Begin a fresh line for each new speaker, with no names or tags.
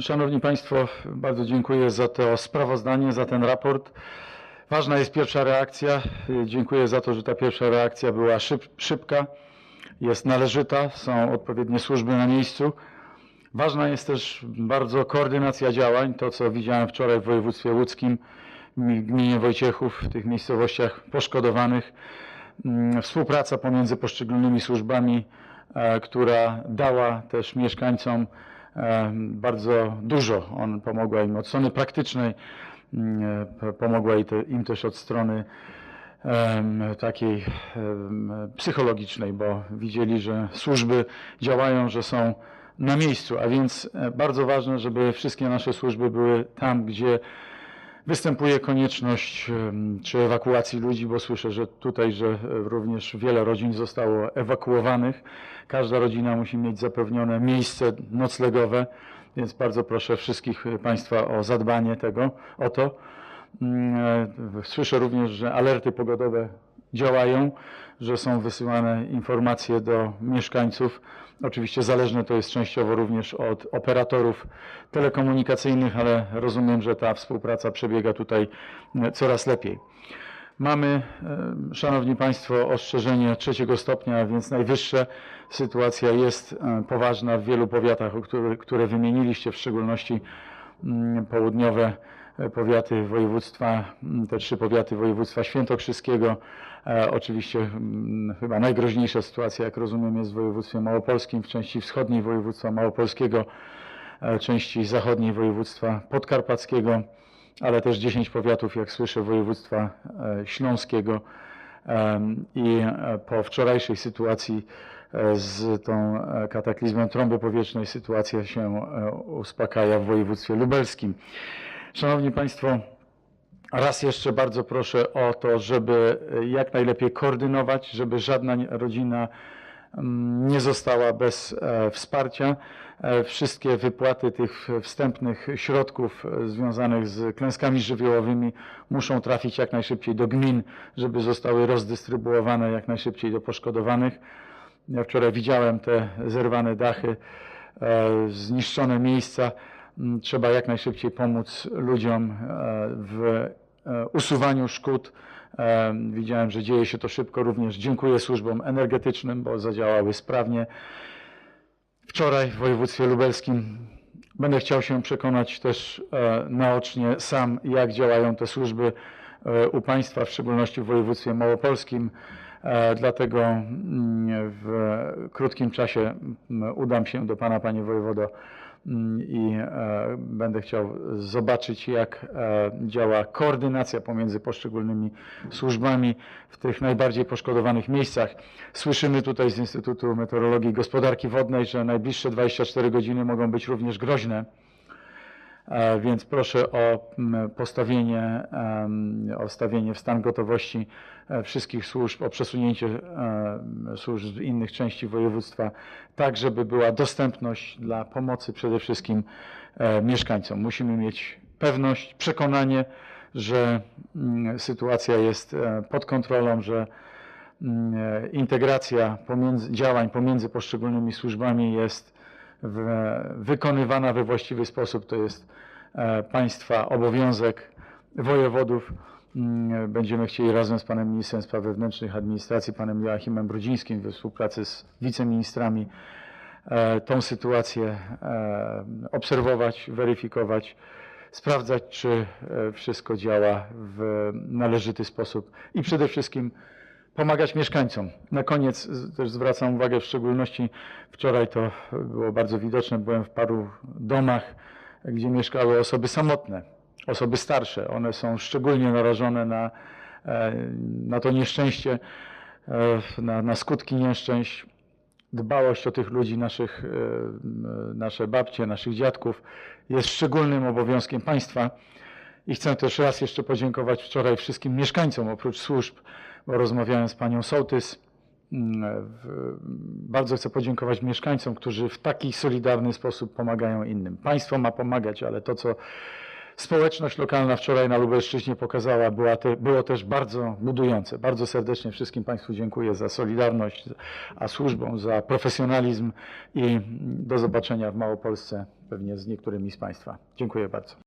Szanowni Państwo, bardzo dziękuję za to sprawozdanie, za ten raport. Ważna jest pierwsza reakcja. Dziękuję za to, że ta pierwsza reakcja była szyb, szybka, jest należyta, są odpowiednie służby na miejscu. Ważna jest też bardzo koordynacja działań, to co widziałem wczoraj w województwie łódzkim, gminie Wojciechów, w tych miejscowościach poszkodowanych. Mm, Współpraca pomiędzy poszczególnymi służbami, e, która dała też mieszkańcom bardzo dużo. On pomogła im od strony praktycznej, mm, p- pomogła im też od strony takiej psychologicznej, bo widzieli, że służby działają, że są na miejscu, a więc e, bardzo ważne, żeby wszystkie nasze służby były tam, gdzie występuje konieczność czy ewakuacji ludzi, bo słyszę, że tutaj, że e, również wiele rodzin zostało ewakuowanych. Każda rodzina musi mieć zapewnione miejsce noclegowe, więc bardzo proszę wszystkich e, Państwa o zadbanie tego, o to. Mm, e, Słyszę również, że alerty pogodowe działają, że są wysyłane informacje do mieszkańców. Oczywiście zależne to jest częściowo również od operatorów telekomunikacyjnych, ale rozumiem, że ta współpraca przebiega tutaj e, coraz lepiej. Mamy, e, Szanowni Państwo, ostrzeżenie trzeciego stopnia, więc najwyższe. Sytuacja jest e, poważna w wielu powiatach, które, które wymieniliście, w szczególności mm, południowe powiaty województwa, mm, te trzy powiaty województwa świętokrzyskiego. E, Oczywiście mm, chyba najgroźniejsza sytuacja, jak rozumiem, jest w województwie małopolskim, w części wschodniej województwa małopolskiego, e, części zachodniej województwa podkarpackiego, ale też 10 powiatów, jak słyszę, województwa e, śląskiego. I po wczorajszej sytuacji z tą kataklizmem trąby powietrznej sytuacja się uspokaja w województwie lubelskim. Szanowni Państwo, raz jeszcze bardzo proszę o to, żeby e, jak najlepiej koordynować, żeby żadna rodzina mm, nie została bez e, wsparcia. E, Wszystkie wypłaty tych wstępnych środków związanych z klęskami żywiołowymi muszą trafić jak najszybciej do gmin, żeby zostały rozdystrybuowane jak najszybciej do poszkodowanych. Ja wczoraj widziałem te zerwane dachy, zniszczone miejsca. Mm, Trzeba jak najszybciej pomóc ludziom e, w e, usuwaniu szkód. E, Widziałem, że dzieje się to szybko również. Dziękuję służbom energetycznym, bo zadziałały sprawnie. Wczoraj w województwie lubelskim będę chciał się przekonać też naocznie sam, jak działają te służby u państwa, w szczególności w województwie małopolskim. Dlatego mm, w krótkim czasie mm, udam się do Pana, Panie Wojewodo, i e, będę chciał zobaczyć, jak e, działa koordynacja pomiędzy poszczególnymi służbami w tych najbardziej poszkodowanych miejscach. Słyszymy tutaj z Instytutu Meteorologii i Gospodarki Wodnej, że najbliższe 24 godziny mogą być również groźne. E, Więc proszę o mm, postawienie, o stawienie w stan gotowości e, wszystkich służb, o przesunięcie służb z innych części województwa, tak żeby była dostępność dla pomocy przede wszystkim e, mieszkańcom. Musimy mieć pewność, przekonanie, że mm, sytuacja jest pod kontrolą, że mm, integracja pomiędzy, działań pomiędzy poszczególnymi służbami jest wykonywana we właściwy sposób. To jest e, państwa obowiązek wojewodów. Mm, Będziemy chcieli razem z panem ministrem spraw wewnętrznych administracji, panem Joachimem Brodzińskim we współpracy z wiceministrami e, tą sytuację e, obserwować, weryfikować, sprawdzać, czy wszystko działa w należyty sposób i przede wszystkim pomagać mieszkańcom. Na koniec też zwracam uwagę, w szczególności wczoraj to było bardzo widoczne, byłem w paru domach, gdzie mieszkały osoby samotne, osoby starsze. One są szczególnie narażone na, e, na to nieszczęście, e, na, na skutki nieszczęść. Dbałość o tych ludzi, naszych, e, nasze babcie, naszych dziadków jest szczególnym obowiązkiem państwa. I chcę też raz jeszcze podziękować wczoraj wszystkim mieszkańcom oprócz służb, rozmawiałem z panią Sołtys. Mm, Bardzo chcę podziękować mieszkańcom, którzy w taki solidarny sposób pomagają innym. Państwo ma pomagać, ale to, co, społeczność lokalna wczoraj na Lubelszczyźnie pokazała, była te, było też bardzo budujące. Bardzo serdecznie wszystkim Państwu dziękuję za solidarność, a służbom za profesjonalizm i do zobaczenia w Małopolsce pewnie z niektórymi z Państwa. Dziękuję bardzo.